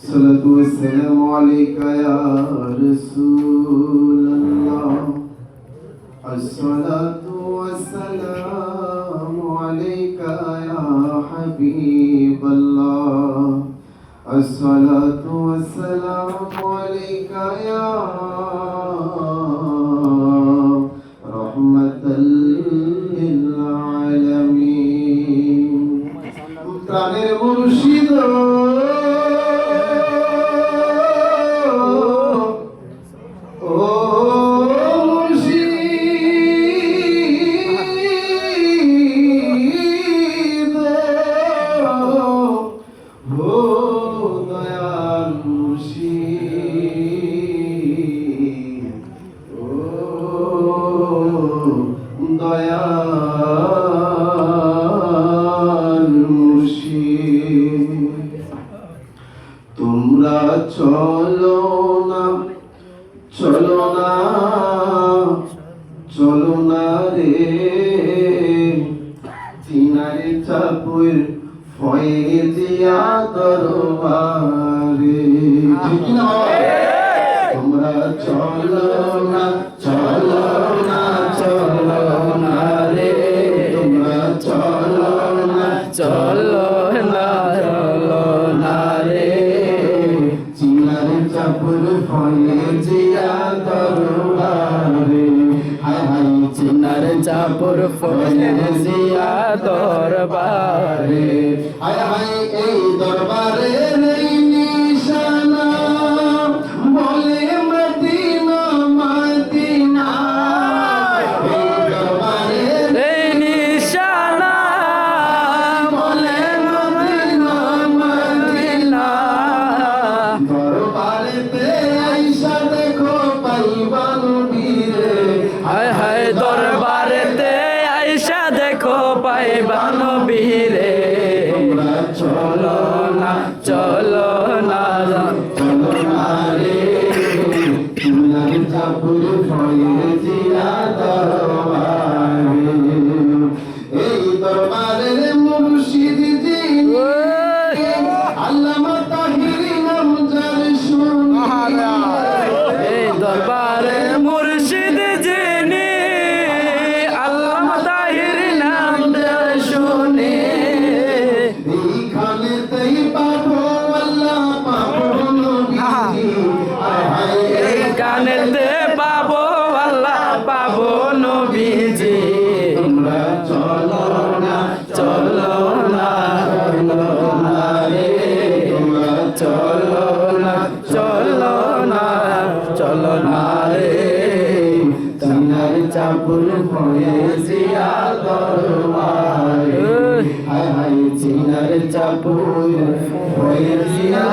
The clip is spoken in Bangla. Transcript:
الصلاة والسلام عليك يا رسول الله الصلاة والسلام عليك يا حبيب الله الصلاة والسلام عليك يا رحمة للعالمين প্রাণের মুর্শিদ তোমরা চলো না চলো না চলো রে। চিনারে চাপুর ফয়ে দিয়া দরবারে ঠিক না চাপুর ফলে জিয়া দরবারে আয় এই দরবারে চলো না চলো না চলো না রে চাপুর ফয়ে জিয়া এই পাবো আল্লাহ, পাবো নবীজি। তোমরা চলো না চলো না চলো না রে। তোমরা চলো না চলো না চলো না রে। চিনার চাপুর হয়ে জিয়া দরবারে। হায় হায়, চিনার চাপুর হয়ে জিয়া